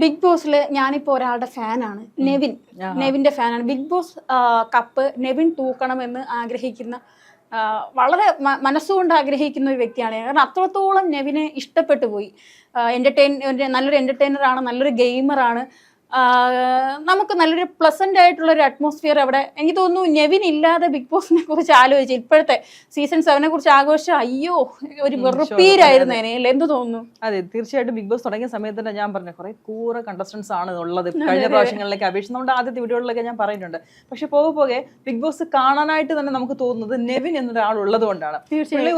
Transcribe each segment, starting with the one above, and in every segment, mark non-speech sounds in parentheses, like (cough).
Big ബോസിൽ ഞാനിപ്പോ ഒരാളുടെ ഫാനാണ്. നെവിൻ. നെവിന്റെ നെവിന്റെ ഫാനാണ്. ബിഗ് ബോസ് കപ്പ് നെവിൻ തൂക്കണമെന്ന് ആഗ്രഹിക്കുന്ന വളരെ മനസ്സുകൊണ്ട് ആഗ്രഹിക്കുന്ന ഒരു വ്യക്തിയാണ്. കാരണം അത്രത്തോളം നെവിനെ ഇഷ്ടപ്പെട്ടു പോയി. എന്റർടൈൻ നല്ലൊരു എന്റർടൈനർ ആണ് നല്ലൊരു ഗെയിമറാണ് നമുക്ക് നല്ലൊരു പ്ലസന്റ് ആയിട്ടുള്ള ഒരു അറ്റ്മോസ്ഫിയർ അവിടെ. എനിക്ക് തോന്നുന്നു നെവിൻ ഇല്ലാതെ ബിഗ് ബോസിനെ കുറിച്ച് ആലോചിച്ച് ഇപ്പോഴത്തെ സീസൺ സെവനെ കുറിച്ച് ആഘോഷം അയ്യോ ഒരു വെറുപ്പീരായിരുന്നു അതിനെ എന്ത് തോന്നുന്നു? അതെ തീർച്ചയായിട്ടും ബിഗ് ബോസ് തുടങ്ങിയ സമയത്ത് തന്നെ ഞാൻ പറഞ്ഞു കുറെ കൂറ കണ്ടസ്റ്റൻസ് ആണ് ഉള്ളത്. കഴിഞ്ഞ പ്രാവശ്യങ്ങളിലേക്ക് അപേക്ഷിച്ച് നമ്മുടെ ആദ്യത്തെ വീഡിയോകളിലൊക്കെ ഞാൻ പറയുന്നുണ്ട്. പക്ഷെ പോകെ പോകെ ബിഗ് ബോസ് കാണാനായിട്ട് തന്നെ നമുക്ക് തോന്നുന്നത് നെവിൻ എന്നൊരാൾ ഉള്ളത് കൊണ്ടാണ്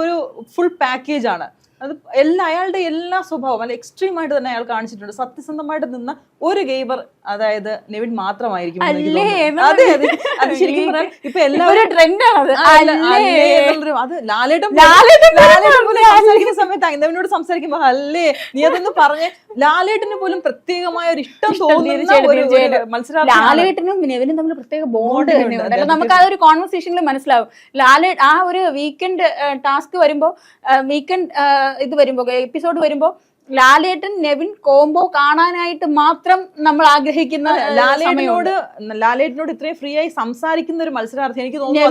ഒരു ഫുൾ പാക്കേജ് ആണ്. അത് എല്ലാ അയാളുടെ എല്ലാ സ്വഭാവം അല്ലെങ്കിൽ എക്സ്ട്രീം ആയിട്ട് തന്നെ അയാൾ കാണിച്ചിട്ടുണ്ട്. സത്യസന്ധമായിട്ട് നിന്ന ഒരു ഗെയ്ബർ അതായത് നെവിൻ മാത്രമായിരിക്കും അല്ലേ? അതെ അതെ. അത് ശരിക്കും പറഞ്ഞാൽ ഇപ്പൊ എല്ലാവരും ട്രെൻഡാണ് അല്ലേ അത് ലാലേട്ടൻ ലാലേട്ടൻ പോലും- സംസാരിക്കുന്ന സമയത്ത് നെവിനോട് സംസാരിക്കുമ്പോ അല്ലേ നീ അതൊന്ന് പറഞ്ഞ് ലാലേട്ടന് പോലും പ്രത്യേകമായ ഒരു ഇഷ്ടം തോന്നുന്ന ഒരു-. മത്സരാർത്ഥിയാണ്. ലാലേട്ടനും നെവിനും തമ്മിൽ പ്രത്യേക ബോണ്ട് Bond തന്നെ ഉണ്ട്. ഉണ്ട് അതെ, അല്ല നമുക്ക് ആ ഒരു കോൺവെർസേഷനിൽ മനസ്സിലാവും. ലാലേ ആ ഒരു വീക്കെൻഡ് ടാസ്ക് വരുമ്പോ വീക്കെൻഡ് ഇത് വരുമ്പോ എപ്പിസോഡ് വരുമ്പോ ലാലേട്ടൻ നെവിൻ കോംബോ കാണാനായിട്ട് മാത്രം നമ്മൾ ആഗ്രഹിക്കുന്ന ലാലേട്ടനോട് ലാലേട്ടനോട് ഇത്രയും ഫ്രീ ആയി സംസാരിക്കുന്ന ഒരു മത്സരാർത്ഥി എനിക്ക് തോന്നുന്നു.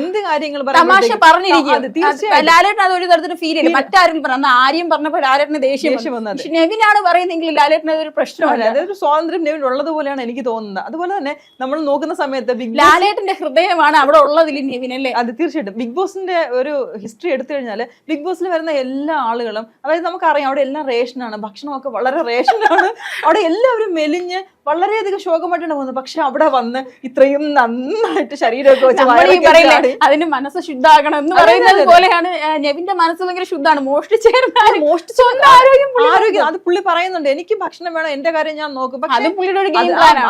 എന്ത് കാര്യങ്ങൾ തമാശ പറയുമ്പോഴത്തേക്കും- പറഞ്ഞിരിക്കും തീർച്ചയായും. ലാലേട്ടൻ അത് ഒരു തരത്തിൽ ഫീൽ ചെയ്യും മറ്റാരും പറഞ്ഞു അന്ന് ആര്യം പറഞ്ഞപ്പോ ലാലേട്ടന് ദേഷ്യം. പക്ഷെ നെവിനാണ് പറയുന്നെങ്കിൽ ലാലേട്ടന് അതൊരു പ്രശ്നമല്ല. അതെ, അതൊരു സ്വാതന്ത്ര്യം നെവിൻ ഉള്ളതുപോലെയാണ് എനിക്ക് തോന്നുന്നത്. അതുപോലെ തന്നെ നമ്മൾ നോക്കുന്ന സമയത്ത് ബിഗ് ലാലേട്ടന്റെ ഹൃദയമാണ് അവിടെ ഉള്ളതിൽ നെവിൻ അല്ലേ? അത് തീർച്ചയായിട്ടും. ബിഗ് ബോസിന്റെ ഒരു ഹിസ്റ്ററി എടുത്തു കഴിഞ്ഞാൽ ബിഗ് ബോസിൽ വരുന്ന എല്ലാ ആളുകളും അതായത് നമുക്കറിയാം അവിടെ എല്ലാം റേഷനാണ് ഭക്ഷണമൊക്കെ വളരെ റേഷനാണ്. അവിടെ എല്ലാവരും മെലിഞ്ഞ് വളരെയധികം ശോകമായിട്ടാണ് പോകുന്നത്. പക്ഷെ അവിടെ വന്ന് ഇത്രയും നന്നായിട്ട് ശരീരമൊക്കെ വെച്ച് അതിന് മനസ്സ് ശുദ്ധാകണം എന്ന് പറയുന്നത്. പോലെയാണ്. ആ, നെവിന്റെ മനസ്സ് ഭയങ്കര ശുദ്ധാണ്. മോഷ്ടിച്ച് ആരോഗ്യം അത് പുള്ളി പറയുന്നുണ്ട്. എനിക്ക് ഭക്ഷണം വേണം എന്റെ കാര്യം ഞാൻ നോക്കും.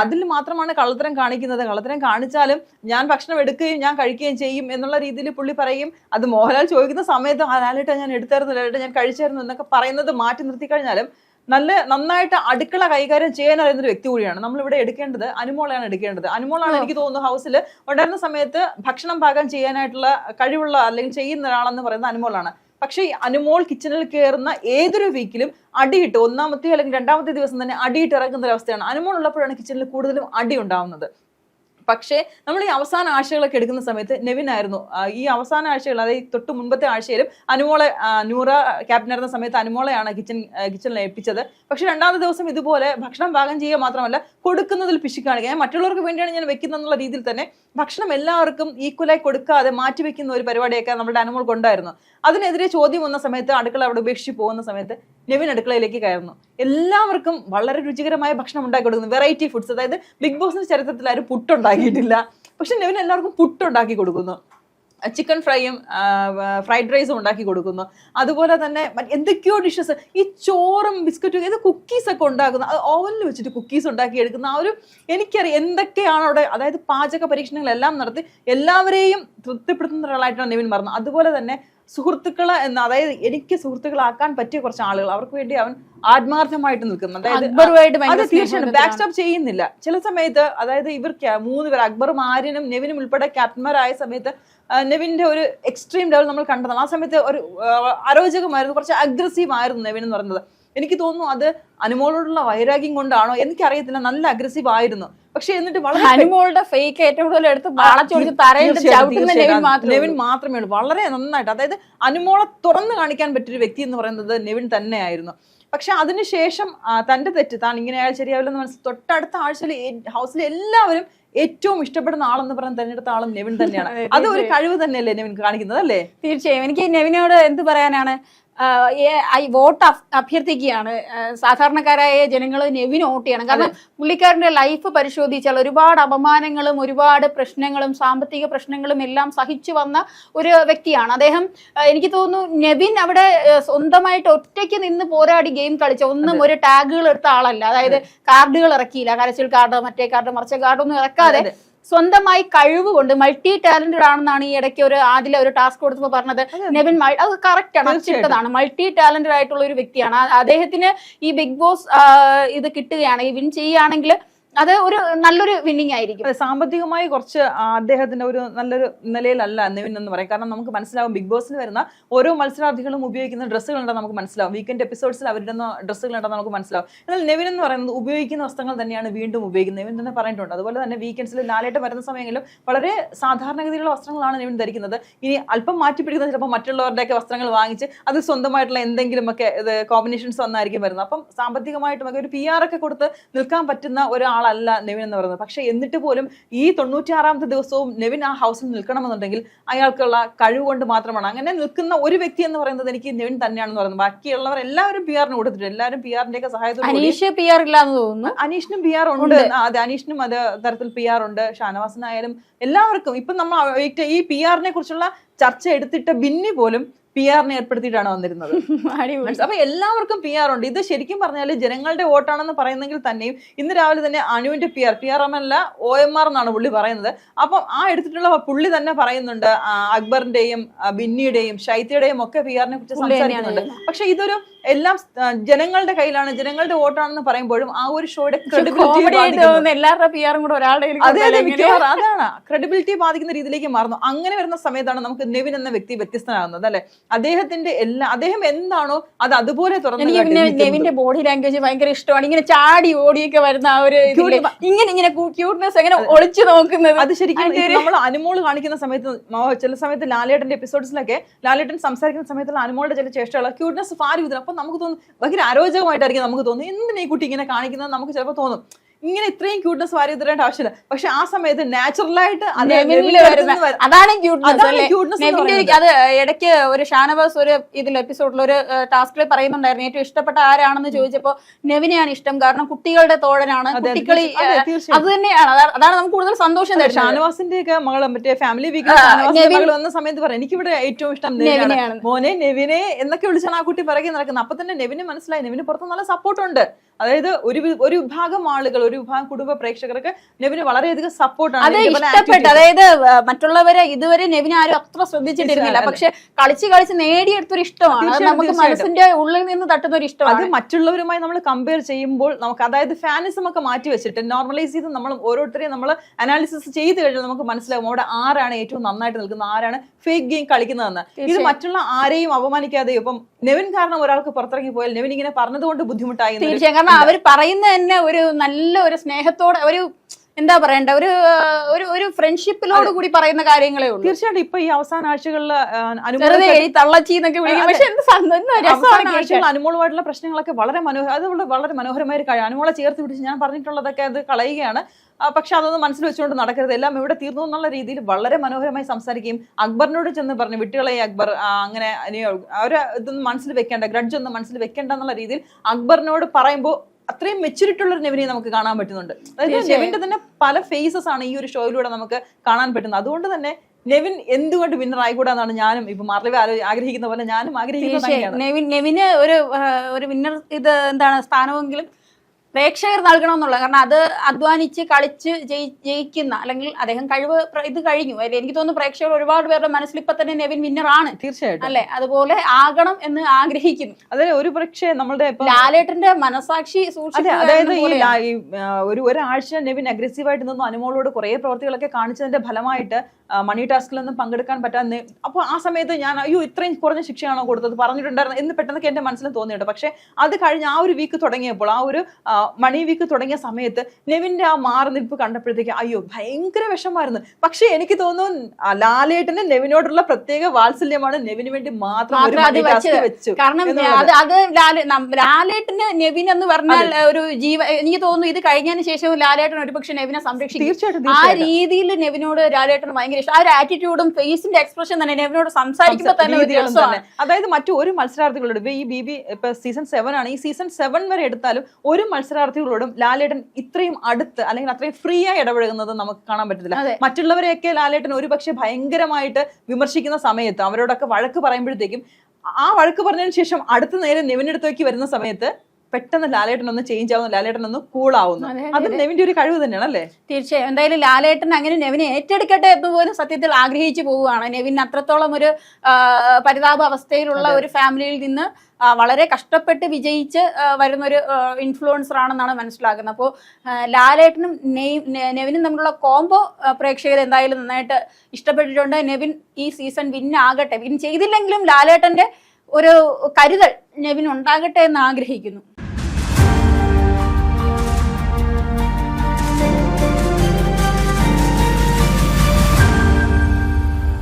അതിൽ മാത്രമാണ് കള്ളത്തരം കാണിക്കുന്നത്. കള്ളത്തരം കാണിച്ചാലും ഞാൻ ഭക്ഷണം എടുക്കുകയും ഞാൻ കഴിക്കുകയും ചെയ്യും എന്നുള്ള രീതിയിൽ പുള്ളി പറയും. അത് മോഹൻലാൽ ചോദിക്കുന്ന സമയത്ത് ലാലേട്ടാ ഞാൻ എടുത്തായിരുന്നു ലാലേട്ടാ ഞാൻ കഴിച്ചായിരുന്നു എന്നൊക്കെ പറയുന്നത് മാറ്റി നിർത്തി കഴിഞ്ഞാലും നല്ല നന്നായിട്ട് അടുക്കള കൈകാര്യം ചെയ്യാൻ അറിയുന്ന ഒരു വ്യക്തി കൂടിയാണ്. നമ്മൾ ഇവിടെ എടുക്കേണ്ടത് അനുമോളാണ് എടുക്കേണ്ടത്. അനുമോളാണ് എനിക്ക് തോന്നുന്നു ഹൗസിൽ ഉണ്ടായിരുന്ന സമയത്ത് ഭക്ഷണം പാകം ചെയ്യാനായിട്ടുള്ള കഴിവുള്ള അല്ലെങ്കിൽ ചെയ്യുന്ന ഒരാളെന്ന് പറയുന്നത് അനുമോളാണ്. പക്ഷേ ഈ അനുമോൾ കിച്ചണിൽ കയറുന്ന ഏതൊരു വീക്കിലും അടിയിട്ട് ഒന്നാമത്തെ അല്ലെങ്കിൽ രണ്ടാമത്തെ ദിവസം തന്നെ അടിയിട്ട് ഇറങ്ങുന്ന ഒരു അവസ്ഥയാണ്. അനുമോൾ ഉള്ളപ്പോഴാണ് കിച്ചണിൽ കൂടുതലും അടി ഉണ്ടാവുന്നത്. പക്ഷേ നമ്മൾ ഈ അവസാന ആഴ്ചകളൊക്കെ എടുക്കുന്ന സമയത്ത് നെവിൻ ആയിരുന്നു. ഈ അവസാന ആഴ്ചകൾ അതായത് തൊട്ട് മുൻപത്തെ ആഴ്ചയിലും അനുമോളെ നൂറ ക്യാപ്റ്റൻ ആയിരുന്ന സമയത്ത് അനുമോളെയാണ് കിച്ചൺ കിച്ചണിൽ ഏൽപ്പിച്ചത്. പക്ഷേ രണ്ടാമത്തെ ദിവസം ഇതുപോലെ ഭക്ഷണം പാകം ചെയ്യുക മാത്രമല്ല കൊടുക്കുന്നതിൽ പിശുക്കാണ് ഞാൻ മറ്റുള്ളവർക്ക് വേണ്ടിയാണ് ഞാൻ വെക്കുന്നത് എന്നുള്ള രീതിയിൽ തന്നെ ഭക്ഷണം എല്ലാവർക്കും ഈക്വലായി കൊടുക്കാതെ മാറ്റിവെക്കുന്ന ഒരു പരിപാടിയൊക്കെ നമ്മുടെ അനുമോൾ കൊണ്ടായിരുന്നു. അതിനെതിരെ ചോദ്യം വന്ന സമയത്ത് അടുക്കള അവിടെ ഉപേക്ഷിച്ച് പോകുന്ന സമയത്ത് നെവിൻ അടുക്കളയിലേക്ക് കയറുന്നു. എല്ലാവർക്കും വളരെ രുചികരമായ ഭക്ഷണം ഉണ്ടാക്കി കൊടുക്കുന്നു. വെറൈറ്റി ഫുഡ്സ് അതായത് ബിഗ് ബോസിന്റെ ചരിത്രത്തിൽ ആരും പുട്ടുണ്ടാക്കിയിട്ടില്ല. പക്ഷെ നെവിൻ എല്ലാവർക്കും പുട്ടുണ്ടാക്കി കൊടുക്കുന്നു. ചിക്കൻ ഫ്രൈയും ഫ്രൈഡ് റൈസും ഉണ്ടാക്കി കൊടുക്കുന്നു. അതുപോലെ തന്നെ എന്തൊക്കെയോ ഡിഷസ് ഈ ചോറും ബിസ്ക്കറ്റും ഇത് കുക്കീസ് ഒക്കെ ഉണ്ടാക്കുന്ന ഓവനിൽ വെച്ചിട്ട് കുക്കീസ് ഉണ്ടാക്കി എടുക്കുന്ന ആ ഒരു എനിക്കറിയാം എന്തൊക്കെയാണ് അവിടെ അതായത് പാചക പരീക്ഷണങ്ങളെല്ലാം നടത്തി എല്ലാവരെയും തൃപ്തിപ്പെടുത്തുന്ന ഒരാളായിട്ടാണ് നിവിൻ പറഞ്ഞത്. അതുപോലെ തന്നെ സുഹൃത്തുക്കളെ എന്ന് അതായത് എനിക്ക് സുഹൃത്തുക്കളാക്കാൻ പറ്റിയ കുറച്ച് ആളുകൾ അവർക്ക് വേണ്ടി അവൻ ആത്മാർത്ഥമായിട്ട് നിൽക്കുന്നു. അതായത് അത് തീർച്ചയായിട്ടും ബാക്ക് സ്റ്റോപ്പ് ചെയ്യുന്നില്ല. ചില സമയത്ത് അതായത് ഇവർക്ക് മൂന്ന് പേർ അക്ബറും ആര്യനും നെവിനും ഉൾപ്പെടെ ക്യാപ്റ്റന്മാരായ സമയത്ത് നെവിന്റെ ഒരു എക്സ്ട്രീം ലെവൽ നമ്മൾ കണ്ടതാണ്. ആ സമയത്ത് ഒരു അരോചകമായിരുന്നു കുറച്ച് അഗ്രസീവ് ആയിരുന്നു നെവിൻ എന്ന് പറയുന്നത്. എനിക്ക് തോന്നുന്നു അത് അനുമോളോടുള്ള വൈരാഗ്യം കൊണ്ടാണോ എനിക്കറിയത്തില്ല നല്ല അഗ്രസീവ് ആയിരുന്നു. പക്ഷെ എന്നിട്ട് വളരെ ഹനുമോളുടെ ഫേക്ക് ഏറ്റവും കൂടുതൽ എടുത്ത് വളച്ചൊടിച്ച് തറയിൽ ചവിട്ടുന്ന നെവിൻ മാത്രം മാത്രമേ നെവിൻ ഉള്ളൂ. മാത്രമേ ഉള്ളൂ. വളരെ നന്നായിട്ട്. അതായത് അനുമോളെ തുറന്നു കാണിക്കാൻ പറ്റിയൊരു വ്യക്തി എന്ന് പറയുന്നത് നെവിൻ തന്നെയായിരുന്നു. പക്ഷെ അതിനുശേഷം തന്റെ തെറ്റ് താൻ ഇങ്ങനെ അയാൾ ശരിയാവില്ലെന്ന് മനസ്സിൽ തൊട്ടടുത്ത ആഴ്ചയിൽ ഹൗസിലെ എല്ലാവരും ഏറ്റവും ഇഷ്ടപ്പെടുന്ന ആളെന്ന് പറഞ്ഞ് തെരഞ്ഞെടുത്ത ആളും നെവിൻ തന്നെയാണ്. അതെ, ഒരു. കഴിവ് തന്നെയല്ലേ നെവിൻ കാണിക്കുന്നത് അല്ലേ? തീർച്ചയായും. എനിക്ക് നെവിനോട് എന്ത് പറയാനാണ്? വോട്ട് അഭ്- അഭ്യർത്ഥിക്കുകയാണ്. സാധാരണക്കാരായ ജനങ്ങൾ നെവിന് വോട്ട് ചെയ്യണം. കാരണം പുള്ളിക്കാരന്റെ ലൈഫ് പരിശോധിച്ചാൽ ഒരുപാട് അപമാനങ്ങളും ഒരുപാട് പ്രശ്നങ്ങളും സാമ്പത്തിക പ്രശ്നങ്ങളും എല്ലാം സഹിച്ചു വന്ന ഒരു വ്യക്തിയാണ്. അദ്ദേഹം എനിക്ക് തോന്നുന്നു നെവിൻ അവിടെ സ്വന്തമായിട്ട് ഒറ്റയ്ക്ക് നിന്ന് പോരാടി ഗെയിം കളിച്ച ഒന്നും ഒരു ടാഗുകൾ എടുത്ത ആളല്ല. അതായത് കാർഡുകൾ ഇറക്കിയില്ല. കരച്ചിൽ കാർഡ് മറ്റേ കാർഡ് മറിച്ച കാർഡ് ഒന്നും ഇറക്കാതെ. സ്വന്തമായി കഴിവ് കൊണ്ട് മൾട്ടി ടാലന്റഡ് ആണെന്നാണ് ഈ ഇടയ്ക്ക് ഒരു ആദ്യം ഒരു ടാസ്ക് കൊടുത്തപ്പോൾ പറഞ്ഞത്. നെവിൻ അത് കറക്റ്റ് ആണ് ചിട്ടതാണ് അച്ചിട്ടതാണ് മൾട്ടി ടാലന്റഡ് ആയിട്ടുള്ള ഒരു വ്യക്തിയാണ്. അദ്ദേഹത്തിന് ഈ ബിഗ് ബോസ് ഇത് കിട്ടുകയാണ്. ഈ വിൻ ചെയ്യുകയാണെങ്കിൽ അത് ഒരു നല്ലൊരു വിന്നിങ് ആയിരിക്കും. സാമ്പത്തികമായി കുറച്ച് അദ്ദേഹത്തിന്റെ ഒരു നല്ലൊരു നിലയിലല്ല നിവിൻ എന്ന് പറയും. കാരണം നമുക്ക് മനസ്സിലാവും ബിഗ് ബോസിന് വരുന്ന ഓരോ മത്സരാർത്ഥികളും ഉപയോഗിക്കുന്ന ഡ്രസ്സുകൾ ഉണ്ടെന്ന് നമുക്ക് മനസ്സിലാവും. വീക്കെൻഡ് എപ്പിസോഡ്സിൽ അവരിടുന്ന ഡ്രസ്സുകൾ ഉണ്ടെന്ന് നമുക്ക് മനസ്സിലാവും. എന്നാൽ നെവിൻ എന്ന് പറയുന്നത് ഉപയോഗിക്കുന്ന വസ്ത്രങ്ങൾ തന്നെയാണ് വീണ്ടും ഉപയോഗിക്കുന്നത്. നെവിൻ തന്നെ പറഞ്ഞിട്ടുണ്ട്. അതുപോലെ തന്നെ വീക്കെൻഡ്സിൽ ലാലേട്ട് വരുന്ന സമയങ്ങളിലും വളരെ സാധാരണഗതിയിലുള്ള വസ്ത്രങ്ങളാണ് നെവിൻ ധരിക്കുന്നത്. ഇനി അല്പം മാറ്റിപ്പിടിക്കുന്ന ചിലപ്പോൾ മറ്റുള്ളവരുടെയൊക്കെ വസ്ത്രങ്ങൾ വാങ്ങിച്ച് അത് സ്വന്തമായിട്ടുള്ള എന്തെങ്കിലുമൊക്കെ ഇത് കോമ്പിനേഷൻസ് വന്നായിരിക്കും വരുന്നത്. അപ്പം സാമ്പത്തികമായിട്ടും ഒക്കെ ഒരു പി ആർ ഒക്കെ കൊടുത്ത് നിൽക്കാൻ പറ്റുന്ന ഒരാളല്ല നെവിൻ എന്ന് പറയുന്നത്. പക്ഷേ എന്നിട്ട് പോലും ഈ തൊണ്ണൂറ്റിയാറാമത്തെ ദിവസവും നെവിൻ ആ ഹൗസിൽ നിൽക്കണമെന്നുണ്ടെങ്കിൽ അയാൾക്കുള്ള കഴിവ് കൊണ്ട് മാത്രമാണ്. അങ്ങനെ നിൽക്കുന്ന ഒരു വ്യക്തി എന്ന് പറയുന്നത് എനിക്ക് നെവിൻ തന്നെയാണെന്ന് പറയുന്നത് ബാക്കിയുള്ളവർ എല്ലാവരും പി ആറിന് കൊടുത്തിട്ടുണ്ട്. എല്ലാവരും പി ആറിന്റെ ഒക്കെ സഹായത്തോടെ അനീഷ് പി ആർ ഇല്ലാന്ന് തോന്നുന്നു. അനീഷിനും പി ആർ ഉണ്ട്. അതെ അനീഷിനും അത് തരത്തിൽ പി ആർ ഉണ്ട്. ഷാനവാസിനായാലും എല്ലാവർക്കും. ഇപ്പൊ നമ്മൾ ഈ പി ആറിനെ കുറിച്ചുള്ള ചർച്ച എടുത്തിട്ട് ബിന്നി പോലും പി ആറിനെ ഏർപ്പെടുത്തിയിട്ടാണ് വന്നിരുന്നത്? (laughs) അപ്പൊ എല്ലാവർക്കും പി ആർ ഉണ്ട്. ഇത് ശരിക്കും പറഞ്ഞാൽ ജനങ്ങളുടെ വോട്ടാണെന്ന് പറയുന്നെങ്കിൽ തന്നെയും ഇന്ന് രാവിലെ തന്നെ അനുവിന്റെ P R P R M അല്ല ഒ എം ആർ എന്നാണ് പുള്ളി പറയുന്നത്. അപ്പം ആ എടുത്തിട്ടുള്ള പുള്ളി തന്നെ പറയുന്നുണ്ട് അക്ബറിന്റെയും ബിന്നിയുടെയും ഷൈത്യയുടെയും ഒക്കെ പി ആറിനെ കുറിച്ച് സംസാരിക്കുന്നുണ്ട്. പക്ഷെ ഇതൊരു എല്ലാം ജനങ്ങളുടെ കയ്യിലാണ് ജനങ്ങളുടെ വോട്ടാണെന്ന് പറയുമ്പോഴും ആ ഒരു ഷോയുടെ ക്രെഡിബിലിറ്റി അതാണ്. ക്രെഡിബിലിറ്റി ബാധിക്കുന്ന രീതിയിലേക്ക് മാറുന്നു. അങ്ങനെ വരുന്ന സമയത്താണ് നമുക്ക് നെവിൻ എന്ന വ്യക്തി വ്യത്യസ്തനാകുന്നത് അല്ലെ? അദ്ദേഹത്തിന്റെ എല്ലാ അദ്ദേഹം എന്താണോ അത് അതുപോലെ തുറന്നു നെവിന്റെ ബോഡി ലാംഗ്വേജ് ഭയങ്കര ഇഷ്ടമാണ്. ഇങ്ങനെ ചാടി ഓടിയൊക്കെ വരുന്ന ആ ഒരു ഇങ്ങനെ ഇങ്ങനെ ക്യൂട്ട്നെസ് എങ്ങനെ ഒളിച്ചു നോക്കുന്നത്? അത് ശരിക്കും നമ്മൾ അനുമോൾ കാണിക്കുന്ന സമയത്ത് ചില സമയത്ത് ലാലേട്ടന്റെ എപ്പിസോഡ്സിലൊക്കെ ലാലേട്ടൻ സംസാരിക്കുന്ന സമയത്തുള്ള അനുമോളുടെ ചില ചേഷ്ടകൾ ക്യൂട്ട്നെസ് ഫാർ ചെയ്തു അപ്പൊ നമുക്ക് തോന്നും ഭയങ്കര അരോചകമായിട്ടായിരിക്കും നമുക്ക് തോന്നും എന്തിനാ ഈ കുട്ടി ഇങ്ങനെ കാണിക്കുന്നത്? നമുക്ക് ചിലപ്പോൾ തോന്നും ഇങ്ങനെ ഇത്രയും ക്യൂട്ട്നെസ് വാരി തരേണ്ട ആവശ്യമില്ല. പക്ഷെ ആ സമയത്ത് നാച്ചുറലായിട്ട് അതാണ് ക്യൂട്ട്നെസ് അത് ഇടയ്ക്ക് ഒരു ഷാനവാസ് ഒരു ഇതിൽ എപ്പിസോഡിൽ ഒരു ടാസ്കിൽ പറയുന്നുണ്ടായിരുന്നു. ഏറ്റവും ഇഷ്ടപ്പെട്ട ആരാണെന്ന് ചോദിച്ചപ്പോ നെവിനെയാണ് ഇഷ്ടം. കാരണം കുട്ടികളുടെ തോഴനാണ്. അതെ, കുട്ടികളി അതെ, തന്നെയാണ്. അതാണ് നമുക്ക് കൂടുതൽ സന്തോഷം ഷാനവാസിന്റെ ഒക്കെ മകൾ മറ്റേ ഫാമിലി വീക്കിൽ വന്ന സമയത്ത് പറയാം എനിക്കിവിടെ ഏറ്റവും ഇഷ്ടം നെവിനെയാണ്. മോനെ നെവിനെ എന്നൊക്കെ വിളിച്ചാണ് ആ കുട്ടി പറയുന്നത് നടക്കുന്നത്. അപ്പൊ തന്നെ നെവിന് മനസ്സിലായി. നെവിന് പുറത്ത് നല്ല സപ്പോർട്ട് ഉണ്ട്. അതായത് ഒരു ഒരു വിഭാഗം ആളുകൾ ഒരു വിഭാഗം കുടുംബ പ്രേക്ഷകർക്ക് നെവിന് വളരെയധികം സപ്പോർട്ടാണ് അത് ഇഷ്ടപ്പെട്ടു. അതായത് മറ്റുള്ളവരെ ഇതുവരെ നെവിനെ ആരും അത്ര ശ്രദ്ധിച്ചിട്ടിരുന്നില്ല. പക്ഷെ കളിച്ച് കളിച്ച് നേടിയെടുത്തൊരു ഇഷ്ടമാണ്. നമുക്ക് മനസ്സിന്റെ ഉള്ളിൽ നിന്ന് തട്ടുന്ന ഒരു ഇഷ്ടമാണ്. അത് മറ്റുള്ളവരുമായി നമ്മൾ കമ്പയർ ചെയ്യുമ്പോൾ നമുക്ക് അതായത് ഫാനിസം ഒക്കെ മാറ്റി വെച്ചിട്ട് നോർമലൈസ് ചെയ്ത് നമ്മൾ ഓരോരുത്തരെയും നമ്മൾ അനാലിസിസ് ചെയ്ത് കഴിഞ്ഞാൽ നമുക്ക് മനസ്സിലാവും അവിടെ ആരാണ് ഏറ്റവും നന്നായിട്ട് നിൽക്കുന്നത് ആരാണ് ഫേക്ക് ഗെയിം കളിക്കുന്നതെന്ന്. ഇത് മറ്റുള്ള ആരെയും അപമാനിക്കാതെ ഇപ്പം നെവിൻ കാരണം ഒരാൾക്ക് പുറത്തിറങ്ങി പോയാൽ നെവിൻ ഇങ്ങനെ പറഞ്ഞതുകൊണ്ട് ബുദ്ധിമുട്ടായി തീർച്ചയായും. അവർ പറയുന്ന തന്നെ ഒരു നല്ല ഒരു സ്നേഹത്തോടെ ഒരു എന്താ പറയണ്ട ഒരു ഒരു ഒരു ഫ്രണ്ട്ഷിപ്പിലോട് കൂടി പറയുന്ന കാര്യങ്ങളേ ഉള്ളൂ. തീർച്ചയായിട്ടും ഇപ്പൊ ഈ അവസാന ആഴ്ചകളിൽ അനുമോളുമായിട്ടുള്ള പ്രശ്നങ്ങളൊക്കെ വളരെ മനോഹര അതുകൊണ്ട് വളരെ- മനോഹരമായ ഒരു കാര്യം. അനുമോളെ ചേർത്ത് പിടിച്ച് ഞാൻ പറഞ്ഞിട്ടുള്ളതൊക്കെ അത് കളയുകയാണ്. പക്ഷെ അതൊന്നും മനസ്സിൽ വെച്ചുകൊണ്ട് നടക്കരുത്. എല്ലാം ഇവിടെ തീർന്നു എന്നുള്ള രീതിയിൽ വളരെ മനോഹരമായി സംസാരിക്കുകയും അക്ബറിനോട് ചെന്ന് പറഞ്ഞു വിട്ടുകളെ അക്ബർ അങ്ങനെ അവരെ ഇതൊന്നും മനസ്സിൽ വെക്കേണ്ട ഗ്രഡ്ജ് ഒന്നും മനസ്സിൽ വെക്കേണ്ട എന്നുള്ള രീതിയിൽ അക്ബറിനോട് പറയുമ്പോൾ അത്രയും മെച്ചൂരിറ്റി ഉള്ള ഒരു നെവിനെ നമുക്ക് കാണാൻ പറ്റുന്നുണ്ട്. അതായത്. നെവിന്റെ തന്നെ പല ഫേസസ് ആണ് ഈ ഒരു ഷോയിലൂടെ നമുക്ക് കാണാൻ പറ്റുന്നത്. അതുകൊണ്ട് തന്നെ നെവിൻ എന്തുകൊണ്ട് വിന്നർ ആയിക്കൂടാന്നാണ് ഞാനും ഇപ്പൊ മാർലവി ആഗ്രഹിക്കുന്ന പോലെ ഞാനും ആഗ്രഹിക്കുന്നത് നെവിൻ നെവിന് ഒരു ഒരു വിന്നർ ഇത് എന്താണ് സ്ഥാനമെങ്കിലും പ്രേക്ഷകർ നൽകണമെന്നുള്ള കാരണം അത് അധ്വാനിച്ച് കളിച്ച് ജയി ജയിക്കുന്ന അല്ലെങ്കിൽ അദ്ദേഹം കഴിവ് ഇത് കഴിഞ്ഞു. അതിൽ എനിക്ക് തോന്നുന്നു പ്രേക്ഷകർ ഒരുപാട് പേരുടെ മനസ്സിൽ ഇപ്പൊ തന്നെ നെവിൻ വിന്നർ ആണ്. തീർച്ചയായിട്ടും. അല്ലെ? അതുപോലെ ആകണം എന്ന് ആഗ്രഹിക്കുന്നു. അതെ ഒരു പക്ഷേ നമ്മളുടെ ലാലേട്ടന്റെ മനസാക്ഷി അതായത് ഈ ഒരു ഒരാഴ്ച നെവിൻ അഗ്രസീവായിട്ട് നിന്നു. അനുമോളോട് കുറെ പ്രവർത്തികളൊക്കെ കാണിച്ചതിന്റെ ഫലമായിട്ട് മണി ടാസ്കിലൊന്നും പങ്കെടുക്കാൻ പറ്റാന്ന് അപ്പൊ ആ സമയത്ത് ഞാൻ അയ്യോ ഇത്രയും കുറഞ്ഞ ശിക്ഷയാണോ കൊടുത്തത് പറഞ്ഞിട്ടുണ്ടായിരുന്നു എന്ന് പെട്ടെന്നൊക്കെ എന്റെ മനസ്സിൽ തോന്നിയിട്ടുണ്ട്. പക്ഷെ അത് കഴിഞ്ഞ് ആ ഒരു വീക്ക് തുടങ്ങിയപ്പോൾ ആ ഒരു മണി വീക്ക് തുടങ്ങിയ സമയത്ത് നെവിന്റെ ആ മാറി നിൽപ്പ് കണ്ടപ്പോഴത്തേക്ക് അയ്യോ ഭയങ്കര വിഷമായിരുന്നു പക്ഷേ എനിക്ക് തോന്നുന്നു ലാലേട്ടന് നെവിനോടുള്ള പ്രത്യേക വാത്സല്യമാണ് നെവിന് വേണ്ടി മാത്രം. വെച്ചു കാരണം എന്നുള്ളത്. അത് അത് ലാലേട്ടന് നെവിൻ എന്ന് പറഞ്ഞാൽ ഒരു ജീവ എനിക്ക് തോന്നുന്നു ഇത് കഴിഞ്ഞതിന് ശേഷം ലാലേട്ടൻ ഒരുപക്ഷെ നെവിനെ സംരക്ഷിക്കും. തീർച്ചയായിട്ടും ആ രീതിയിൽ നെവിനോട് ലാലേട്ടന് ഭയങ്കര ഇഷ്ടം. ആ ഒരു ആറ്റിറ്റ്യൂഡും ഫേസിന്റെ എക്സ്പ്രഷൻ തന്നെ നെവിനോട് സംസാരിക്കുമ്പോൾ തന്നെ. അതായത് മറ്റു ഒരു മത്സരാർത്ഥികളോട് ഇപ്പൊ ഈ ബി ബി ഇപ്പൊ സീസൺ സെവൻ ആണ്. ഈ സീസൺ സെവൻ വരെ എടുത്താലും ഒരു മത്സരാർത്ഥികളോടും ലാലേട്ടൻ ഇത്രയും അടുത്ത് അല്ലെങ്കിൽ അത്രയും ഫ്രീ ആയി ഇടപഴകുന്നത് നമുക്ക് കാണാൻ പറ്റത്തില്ല. മറ്റുള്ളവരെയൊക്കെ ലാലേട്ടൻ ഒരുപക്ഷെ ഭയങ്കരമായിട്ട് വിമർശിക്കുന്ന സമയത്ത് അവരോടൊക്കെ വഴക്ക് പറയുമ്പോഴത്തേക്കും ആ വഴക്ക് പറഞ്ഞതിന് ശേഷം അടുത്ത നേരം നെവിനടുത്തേക്ക് വരുന്ന സമയത്ത് പെട്ടെന്ന് ലാലേട്ടൻ ഒന്ന് ചേഞ്ച് ആവുന്നു ലാലേട്ടൻ ഒന്ന് കൂൾ ആവുന്നു. അതെ, നെവിന്റെ ഒരു കഴിവ് തന്നെയാണ് അല്ലേ? തീർച്ചയായും. എന്തായാലും ലാലേട്ടൻ അങ്ങനെ നെവിനെ ഏറ്റെടുക്കട്ടെ എന്ന് പോലും സത്യത്തിൽ ആഗ്രഹിച്ചു പോവുകയാണ്. നെവിൻ അത്രത്തോളം ഒരു പരിതാപ അവസ്ഥയിലുള്ള ഒരു ഫാമിലിയിൽ നിന്ന് വളരെ കഷ്ടപ്പെട്ട് വിജയിച്ച് വരുന്നൊരു ഇൻഫ്ലുവൻസർ ആണെന്നാണ് മനസ്സിലാക്കുന്നത്. അപ്പോൾ ലാലേട്ടനും നെവിനും തമ്മിലുള്ള കോംബോ പ്രേക്ഷകർ എന്തായാലും നന്നായിട്ട് ഇഷ്ടപ്പെട്ടിട്ടുണ്ട്. നെവിൻ ഈ സീസൺ വിൻ ആകട്ടെ. വിൻ ചെയ്തില്ലെങ്കിലും ലാലേട്ടന്റെ ഒരു കരുതൽ നെവിൻ ഉണ്ടാകട്ടെ എന്ന് ആഗ്രഹിക്കുന്നു.